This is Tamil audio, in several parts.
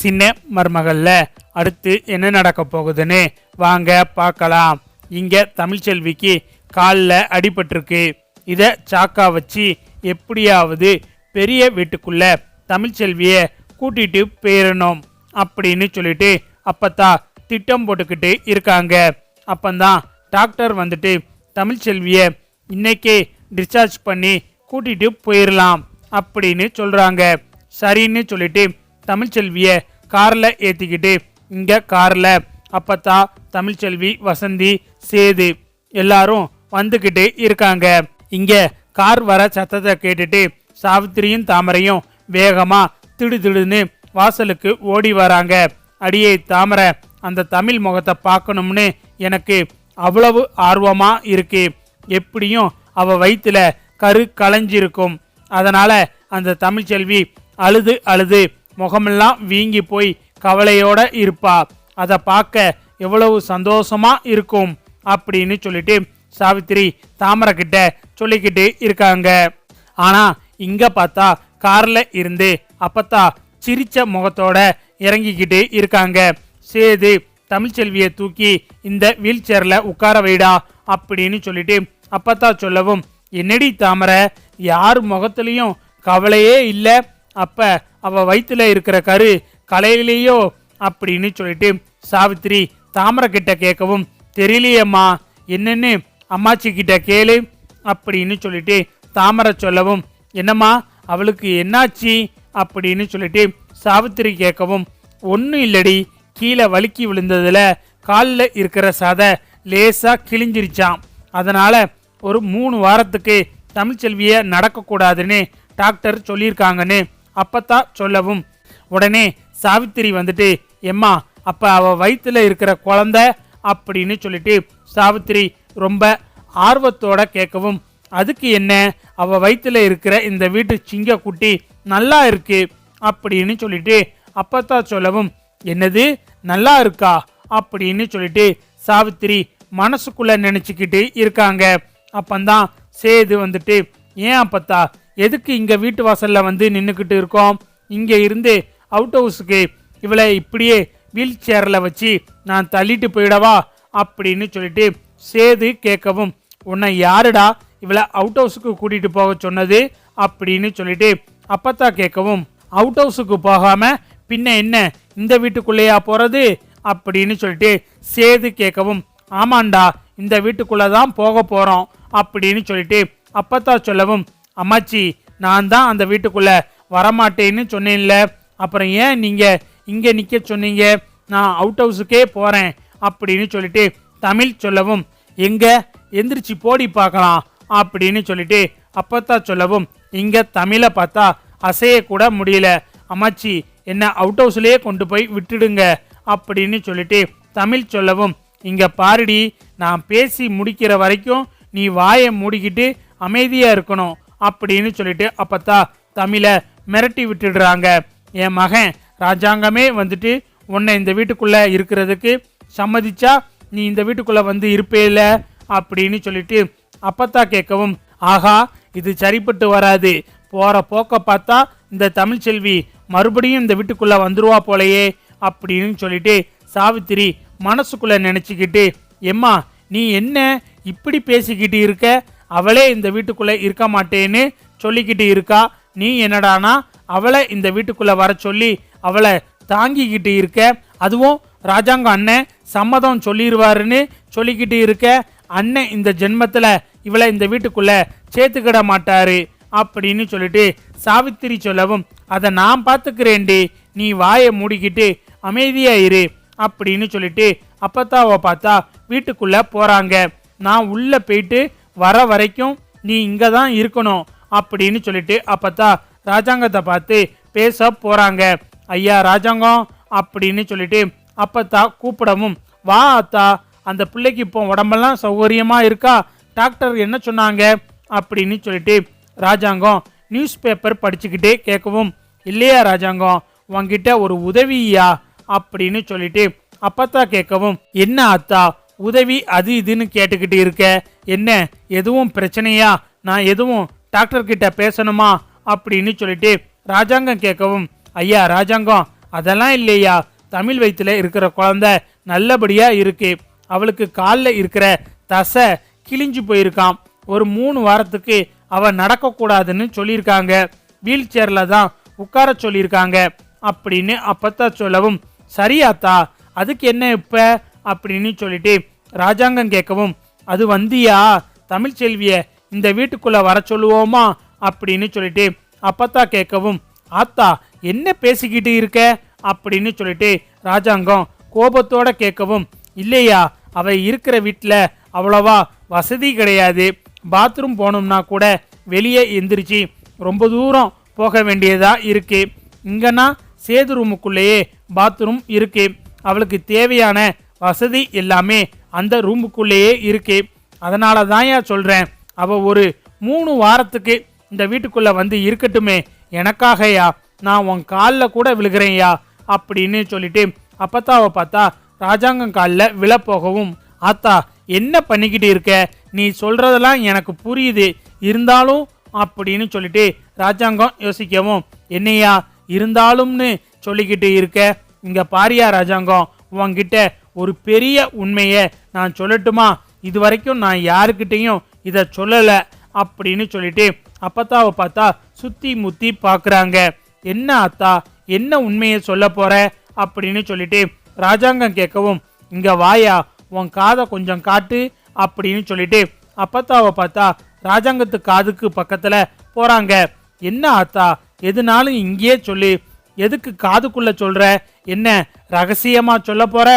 சின்ன மருமகள்ல. அடுத்து என்ன நடக்க போகுதுன்னு? வாங்க பார்க்கலாம். இங்கே தமிழ்ச்செல்விக்கு காலில் அடிபட்டிருக்கு. இதை சாக்கா வச்சு எப்படியாவது பெரிய வீட்டுக்குள்ள தமிழ்ச்செல்வியை கூட்டிட்டு போயிடணும் அப்படின்னு சொல்லிட்டு அப்பத்தா திட்டம் போட்டுக்கிட்டு இருக்காங்க. அப்பந்தான் டாக்டர் வந்துட்டு தமிழ்ச்செல்வியை இன்னைக்கே டிஸ்சார்ஜ் பண்ணி கூட்டிட்டு போயிடலாம் அப்படின்னு சொல்கிறாங்க சரின்னு சொல்லிட்டு தமிழ்ச்செல்விய கார்ல ஏத்திக்கிட்டு இங்க கார்ல. அப்பத்தா தமிழ்ச்செல்வி வசந்தி சேது எல்லாரும் வந்துக்கிட்டு இருக்காங்க. இங்க கார் வர சத்தத்தை கேட்டுட்டு சாவித்திரியும் தாமரையும் வேகமா திடுதிடுன்னு வாசலுக்கு ஓடி வராங்க. அடியே தாமரை அந்த தமிழ் முகத்தை பார்க்கணும்னு எனக்கு அவ்வளவு ஆர்வமா இருக்கு. எப்படியும் அவ வயிற்றுல கரு களைஞ்சிருக்கும். அதனால அந்த தமிழ்ச்செல்வி அழுது அழுது முகமெல்லாம் வீங்கி போய் கவலையோட இருப்பா. அதை பார்க்க எவ்வளவு சந்தோஷமா இருக்கும் அப்படின்னு சொல்லிட்டு சாவித்திரி தாமரை கிட்ட சொல்லிக்கிட்டு இருக்காங்க. ஆனா இங்க பார்த்தா கார்ல இருந்து அப்பத்தா சிரிச்ச முகத்தோட இறங்கிக்கிட்டு இருக்காங்க. சேது தமிழ்ச்செல்வியை தூக்கி இந்த வீல் சேர்ல உட்கார வைடா அப்படின்னு சொல்லிட்டு அப்பத்தா சொல்லவும் என்னடி தாமரை யார் முகத்துலேயும் கவலையே இல்லை? அப்ப அவ வயிற்றுல இருக்கிற கரு கலையிலேயோ அப்படின்னு சொல்லிட்டு சாவித்திரி தாமரை கிட்ட கேட்கவும் தெரியலையேம்மா என்னன்னு அம்மாச்சி கிட்ட கேளு அப்படின்னு சொல்லிட்டு தாமரை சொல்லவும் என்னம்மா அவளுக்கு என்னாச்சு அப்படின்னு சொல்லிட்டு சாவித்திரி கேட்கவும் ஒன்றும் இல்லடி கீழே வழுக்கி விழுந்ததுல காலில் இருக்கிற சதை லேசாக கிழிஞ்சிருச்சான் அதனால் ஒரு மூணு வாரத்துக்கு தமிழ்ச்செல்வியை நடக்கக்கூடாதுன்னு டாக்டர் சொல்லியிருக்காங்கன்னு அப்பத்தா சொல்லவும். உடனே சாவித்திரி வந்துட்டு எம்மா அப்ப அவ வயிற்றுல இருக்கிற குழந்தை? அப்படின்னு சொல்லிட்டு சாவித்திரி ரொம்ப ஆர்வத்தோட கேட்கவும் அதுக்கு என்ன? அவ வயிற்றுல இருக்கிற இந்த வீட்டு சிங்க குட்டி நல்லா இருக்கு. அப்படின்னு சொல்லிட்டு அப்பத்தா சொல்லவும் என்னது? நல்லா இருக்கா? அப்படின்னு சொல்லிட்டு சாவித்திரி மனசுக்குள்ள நினைச்சுக்கிட்டு இருக்காங்க. அப்பந்தான் சேது வந்துட்டு ஏன் அப்பத்தா? எதுக்கு இங்கே வீட்டு வாசலில் வந்து நின்றுக்கிட்டு இருக்கோம்? இங்கே இருந்து அவுட் ஹவுஸுக்கு இவளை இப்படியே வீல் சேரில் வச்சு நான் தள்ளிட்டு போயிடவா? அப்படின்னு சொல்லிட்டு சேது கேட்கவும் உன்னை யாருடா இவளை அவுட் ஹவுஸுக்கு கூட்டிகிட்டு போக சொன்னது? அப்படின்னு சொல்லிட்டு அப்பத்தா கேட்கவும் அவுட் ஹவுஸுக்கு போகாமல் பின்ன என்ன? இந்த வீட்டுக்குள்ளேயா போகிறது அப்படின்னு சொல்லிட்டு சேது கேட்கவும் ஆமாண்டா இந்த வீட்டுக்குள்ளே தான் போக போகிறோம் அப்படின்னு சொல்லிட்டு அப்பத்தா சொல்லவும் அம்மாச்சி நான் தான் அந்த வீட்டுக்குள்ளே வரமாட்டேன்னு சொன்னேன்ல. அப்புறம் ஏன் நீங்கள் இங்கே நிற்க சொன்னீங்க? நான் அவுட் ஹவுஸுக்கே போகிறேன் அப்படின்னு சொல்லிட்டு தமிழ் சொல்லவும் எங்கே? எந்திரிச்சு போடி பார்க்கலாம் அப்படின்னு சொல்லிட்டு அப்பத்தா சொல்லவும் இங்கே தமிழை பார்த்தா அசைய கூட முடியல. அம்மாச்சி என்ன அவுட் ஹவுஸ்லேயே கொண்டு போய் விட்டுடுங்க அப்படின்னு சொல்லிட்டு தமிழ் சொல்லவும் இங்கே பாருடி நான் பேசி முடிக்கிற வரைக்கும் நீ வாயை மூடிக்கிட்டு அமைதியாக இருக்கணும். அப்படின்னு சொல்லிட்டு அப்பத்தா தமிழை மிரட்டி விட்டுடுறாங்க. என் மகன் ராஜாங்கமே வந்துட்டு உன்னை இந்த வீட்டுக்குள்ளே இருக்கிறதுக்கு சம்மதிச்சா நீ இந்த வீட்டுக்குள்ளே வந்து இருப்பேல அப்படின்னு சொல்லிட்டு அப்பத்தா கேட்கவும் ஆகா இது சரிப்பட்டு வராது. போகிற போக்க பார்த்தா இந்த தமிழ்ச்செல்வி மறுபடியும் இந்த வீட்டுக்குள்ளே வந்துருவா போலையே அப்படின்னு சொல்லிட்டு சாவித்திரி மனசுக்குள்ளே நினச்சிக்கிட்டு எம்மா நீ என்ன இப்படி பேசிக்கிட்டு இருக்க? அவளே இந்த வீட்டுக்குள்ளே இருக்க மாட்டேன்னு சொல்லிக்கிட்டு இருக்கா. நீ என்னடானா? அவளை இந்த வீட்டுக்குள்ளே வர சொல்லி அவளை தாங்கிக்கிட்டு இருக்க. அதுவும் ராஜாங்க அண்ணன் சம்மதம் சொல்லிடுவாருன்னு சொல்லிக்கிட்டு இருக்க. அண்ணன் இந்த ஜென்மத்தில் இவளை இந்த வீட்டுக்குள்ளே சேர்த்துக்கிட மாட்டாரு அப்படின்னு சொல்லிட்டு சாவித்திரி சொல்லவும் அதை நான் பார்த்துக்கிறேன்டி. நீ வாயை மூடிக்கிட்டு அமைதியாக இரு அப்படின்னு சொல்லிட்டு அப்பத்தாவை பார்த்தா வீட்டுக்குள்ளே போகிறாங்க நான் உள்ளே போயிட்டு வர வரைக்கும் நீ இங்கே தான் இருக்கணும் அப்படின்னு சொல்லிட்டு அப்பத்தா ராஜாங்கத்தை பார்த்து பேச போகிறாங்க ஐயா ராஜாங்கம் அப்படின்னு சொல்லிட்டு அப்பத்தா கூப்பிடவும் வா அத்தா அந்த பிள்ளைக்கு இப்போ உடம்பெல்லாம் சௌகரியமாக இருக்கா? டாக்டர் என்ன சொன்னாங்க? அப்படின்னு சொல்லிட்டு ராஜாங்கம் நியூஸ் பேப்பர் படிச்சுக்கிட்டே கேட்கவும் இல்லையா ராஜாங்கம் உங்ககிட்ட ஒரு உதவியா? அப்படின்னு சொல்லிட்டு அப்பத்தா கேட்கவும் என்ன அத்தா உதவி அது இதுன்னு கேட்டுக்கிட்டு இருக்க. என்ன எதுவும் பிரச்சனையா? நான் எதுவும் டாக்டர்கிட்ட பேசணுமா? அப்படின்னு சொல்லிட்டு ராஜாங்கம் கேட்கவும் ஐயா ராஜாங்கம் அதெல்லாம் இல்லையா? தமிழ் வயிற்றில் இருக்கிற குழந்தை நல்லபடியாக இருக்கு. அவளுக்கு காலில் இருக்கிற தசை கிழிஞ்சு போயிருக்கான் ஒரு மூணு வாரத்துக்கு அவள் நடக்கக்கூடாதுன்னு சொல்லியிருக்காங்க. வீல் சேரில் தான் உட்கார சொல்லியிருக்காங்க. அப்படின்னு அப்பத்தா சொல்லவும் சரியாத்தா அதுக்கு என்ன இப்போ? அப்படின்னு சொல்லிட்டு ராஜாங்கம் கேட்கவும் அது வந்தியா? தமிழ்ச்செல்விய இந்த வீட்டுக்குள்ள வர சொல்லுவோமா? அப்படின்னு சொல்லிட்டு அப்பத்தா கேட்கவும் ஆத்தா என்ன பேசிக்கிட்டு இருக்க? அப்படின்னு சொல்லிட்டு ராஜாங்கம் கோபத்தோட கேட்கவும் இல்லையா அவ இருக்கிற வீட்டில் அவ்வளவா வசதி கிடையாது. பாத்ரூம் போனோம்னா கூட வெளியே எந்திரிச்சு ரொம்ப தூரம் போக வேண்டியதாக இருக்குது இங்கன்னா சேது ரூமுக்குள்ளேயே பாத்ரூம் இருக்குது அவளுக்கு தேவையான வசதி எல்லாமே அந்த ரூமுக்குள்ளேயே இருக்கு. அதனால தான் ஏன் அவள் ஒரு மூணு வாரத்துக்கு இந்த வீட்டுக்குள்ளே வந்து இருக்கட்டுமே. எனக்காகயா நான் உன் காலில் கூட விழுகிறேன்யா அப்படின்னு சொல்லிட்டு அப்பத்தாவை பார்த்தா ராஜாங்கம் காலில் விழப்போகவும் ஆத்தா என்ன பண்ணிக்கிட்டு இருக்க? நீ சொல்கிறதெல்லாம் எனக்கு புரியுது. இருந்தாலும் அப்படின்னு சொல்லிட்டு ராஜாங்கம் யோசிக்கவும் என்னையா இருந்தாலும்னு சொல்லிக்கிட்டு இருக்க? இங்கே பாரியா ராஜாங்கம் உன்கிட்ட ஒரு பெரிய உண்மையை நான் சொல்லட்டுமா? இது வரைக்கும் நான் யாருக்கிட்டேயும் இதை சொல்லலை அப்படின்னு சொல்லிட்டு அப்பத்தாவை பார்த்தா சுத்தி முத்தி பார்க்குறாங்க. என்ன அத்தா? என்ன உண்மையை சொல்ல போகிற அப்படின்னு சொல்லிட்டு ராஜாங்கம் கேட்கவும் இங்கே வாயா உன் காதை கொஞ்சம் காட்டு அப்படின்னு சொல்லிட்டு அப்பத்தாவை பார்த்தா ராஜாங்கத்து காதுக்கு பக்கத்தில் போகிறாங்க என்ன ஆத்தா எதுனாலும் இங்கேயே சொல்லு. எதுக்கு காதுக்குள்ளே சொல்கிற என்ன ரகசியமாக சொல்ல போகிற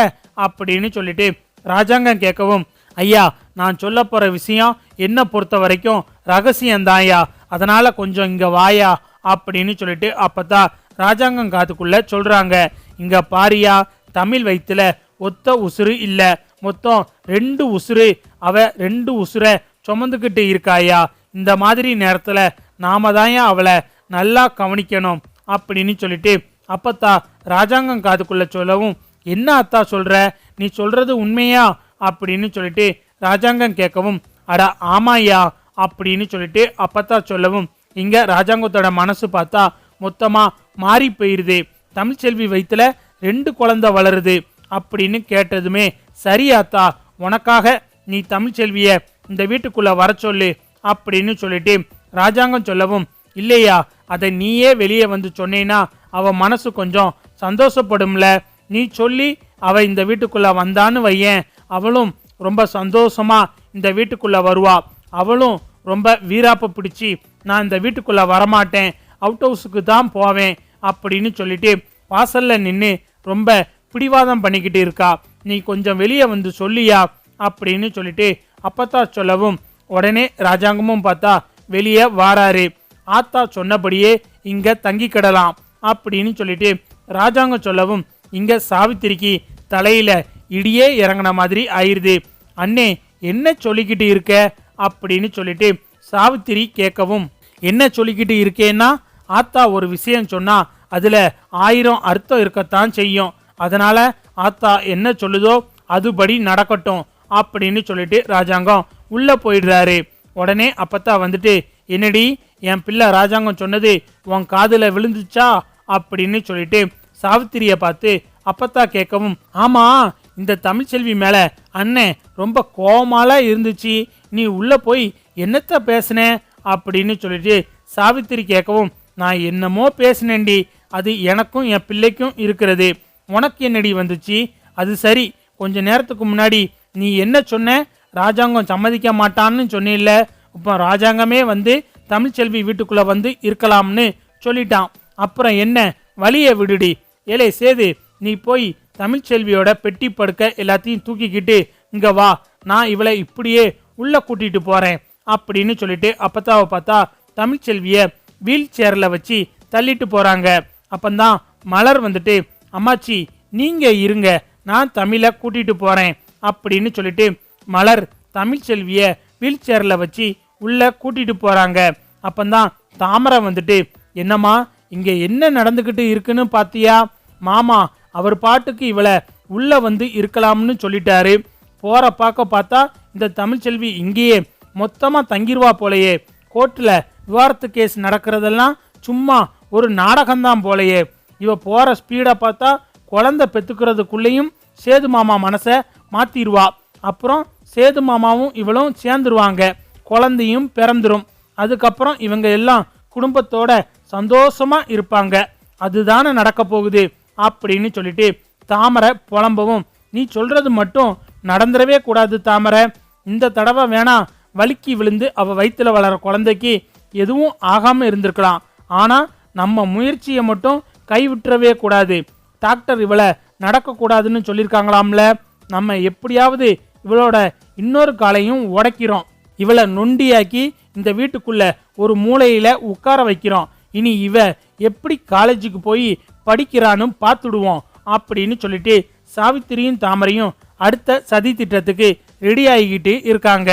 அப்படின்னு சொல்லிட்டு ராஜாங்கம் கேட்கவும் ஐயா நான் சொல்ல போகிற விஷயம் என்ன பொறுத்த வரைக்கும் ரகசியம்தான்யா. அதனால் கொஞ்சம் இங்கே வாயா அப்படின்னு சொல்லிட்டு அப்பதான் ராஜாங்கம் காத்துக்குள்ளே சொல்கிறாங்க இங்கே பாரியா தமிழ் வயித்துல ஒத்த உசுறு இல்லை. மொத்தம் ரெண்டு உசுறு. அவ ரெண்டு உசுரை சுமந்துக்கிட்டு இருக்காயா. இந்த மாதிரி நேரத்தில் நாம தான்யா அவளை நல்லா கவனிக்கணும் அப்படின்னு சொல்லிட்டு அப்பத்தா ராஜாங்கம் காதுக்குள்ளே சொல்லவும் என்ன அத்தா சொல்கிற நீ சொல்கிறது உண்மையா? அப்படின்னு சொல்லிட்டு ராஜாங்கம் கேட்கவும் அட ஆமாயா அப்படின்னு சொல்லிட்டு அப்பத்தா சொல்லவும் இங்கே ராஜாங்கத்தோட மனசு பார்த்தா மொத்தமாக மாறி போயிடுது தமிழ்ச்செல்வி வயிற்றுல ரெண்டு குழந்தை வளருது அப்படின்னு கேட்டதுமே சரியாத்தா உனக்காக நீ தமிழ்ச்செல்வியை இந்த வீட்டுக்குள்ளே வர சொல்லு அப்படின்னு சொல்லிட்டு ராஜாங்கம் சொல்லவும் இல்லையா அதை நீயே வெளியே வந்து சொன்னேன்னா அவன் மனசு கொஞ்சம் சந்தோஷப்படும்ல நீ சொல்லி அவள் இந்த வீட்டுக்குள்ளே வந்தான்னு வையேன். அவளும் ரொம்ப சந்தோஷமா இந்த வீட்டுக்குள்ளே வருவா. அவளும் ரொம்ப வீராப்பு பிடிச்சி நான் இந்த வீட்டுக்குள்ளே வரமாட்டேன். அவுட் ஹவுஸுக்கு தான் போவேன். அப்படின்னு சொல்லிட்டு வாசலில் நின்று ரொம்ப பிடிவாதம் பண்ணிக்கிட்டு இருக்கா. நீ கொஞ்சம் வெளியே வந்து சொல்லியா? அப்படின்னு சொல்லிட்டு அப்பத்தா சொல்லவும் உடனே ராஜாங்கமும் பார்த்தா வெளியே வாராரு. ஆத்தா சொன்னபடியே இங்கே தங்கிக்கிடலாம். அப்படின்னு சொல்லிட்டு ராஜாங்கம் சொல்லவும் இங்கே சாவித்திரிக்கு தலையில் இடியே இறங்கின மாதிரி ஆயிடுது அண்ணே என்ன சொல்லிக்கிட்டு இருக்க? அப்படின்னு சொல்லிட்டு சாவித்திரி கேட்கவும் என்ன சொல்லிக்கிட்டு இருக்கேன்னா ஆத்தா ஒரு விஷயம் சொன்னா அதில் ஆயிரம் அர்த்தம் இருக்கத்தான் செய்யும். அதனால் ஆத்தா என்ன சொல்லுதோ அதுபடி நடக்கட்டும் அப்படின்னு சொல்லிட்டு ராஜாங்கம் உள்ளே போயிடுறாரு. உடனே அப்பத்தா வந்துட்டு என்னடி என் பிள்ளை ராஜாங்கம் சொன்னது உன் காதில் விழுந்துச்சா? அப்படின்னு சொல்லிட்டு சாவித்திரியை பார்த்து அப்பத்தா கேட்கவும் ஆமாம் இந்த தமிழ்ச்செல்வி மேலே அண்ணன் ரொம்ப கோமாலா இருந்துச்சு. நீ உள்ளே போய் என்னத்த பேசுன? அப்படின்னு சொல்லிட்டு சாவித்திரி கேட்கவும் நான் என்னமோ பேசினேன்டி. அது எனக்கும் என் பிள்ளைக்கும் இருக்கிறது. உனக்கு என்னடி வந்துச்சு? அது சரி. கொஞ்ச நேரத்துக்கு முன்னாடி நீ என்ன சொன்ன? ராஜாங்கம் சம்மதிக்க மாட்டான்னு சொன்னில்ல. இப்போ ராஜாங்கமே வந்து தமிழ்ச்செல்வி வீட்டுக்குள்ளே வந்து இருக்கலாம்னு சொல்லிட்டான். அப்புறம் என்ன? வழியை விடுடி. ஏலே சேது நீ போய் தமிழ்ச்செல்வியோட பெட்டி படுக்க எல்லாத்தையும் தூக்கிக்கிட்டு இங்க வா. நான் இவளை இப்படியே உள்ள கூட்டிட்டு போறேன் அப்படின்னு சொல்லிட்டு அப்பத்தாவை பார்த்தா தமிழ்ச்செல்விய வீல் சேர்ல வச்சு தள்ளிட்டு போறாங்க. அப்பந்தான் மலர் வந்துட்டு அம்மாச்சி நீங்க இருங்க நான் தமிழை கூட்டிட்டு போறேன் அப்படின்னு சொல்லிட்டு மலர் தமிழ்ச்செல்விய வீல் சேர்ல வச்சு உள்ள கூட்டிட்டு போறாங்க. அப்பந்தான் தாமரை வந்துட்டு என்னம்மா இங்க என்ன நடந்துக்கிட்டு இருக்குன்னு பாத்தியா? மாமா அவர் பாட்டுக்கு இவளை உள்ளே வந்து இருக்கலாம்னு சொல்லிட்டாரு. போகிற பார்க்க பார்த்தா இந்த தமிழ்ச்செல்வி இங்கேயே மொத்தமாக தங்கிருவா போலையே. கோர்ட்டில் விவாரத்து கேஸ் நடக்கிறதெல்லாம் சும்மா ஒரு நாடகம்தான் போலயே. இவ போகிற ஸ்பீடை பார்த்தா குழந்தை பெத்துக்கிறதுக்குள்ளேயும் சேது மாமா மனசை மாற்றிடுவா அப்புறம் சேது மாமாவும் இவளும் சேர்ந்துருவாங்க. குழந்தையும் பிறந்துரும். அதுக்கப்புறம் இவங்க எல்லாம் குடும்பத்தோட சந்தோஷமாக இருப்பாங்க. அதுதானே நடக்க போகுது. அப்படின்னு சொல்லிட்டு தாமரை புலம்பவும். நீ சொல்கிறது மட்டும் நடந்துடவே கூடாது தாமரை. இந்த தடவை வேணா வலுக்கி விழுந்து அவள் வயிற்றில் வளர குழந்தைக்கு எதுவும் ஆகாமல் இருந்திருக்கலாம். ஆனால் நம்ம முயற்சியை மட்டும் கைவிட்டுறவே கூடாது. டாக்டர் இவளை நடக்கக்கூடாதுன்னு சொல்லியிருக்காங்களாம்ல. நம்ம எப்படியாவது இவளோட இன்னொரு காலையும் உடைக்கிறோம். இவளை நொண்டியாக்கி இந்த வீட்டுக்குள்ள ஒரு மூளையில் உட்கார வைக்கிறோம். இனி இவ எப்படி காலேஜுக்கு போய் படிக்கிறானும் பார்த்துடுவோம் அப்படின்னு சொல்லிட்டு சாவித்திரியும் தாமரையும் அடுத்த சதி திட்டத்துக்கு ரெடி ஆகிக்கிட்டு இருக்காங்க.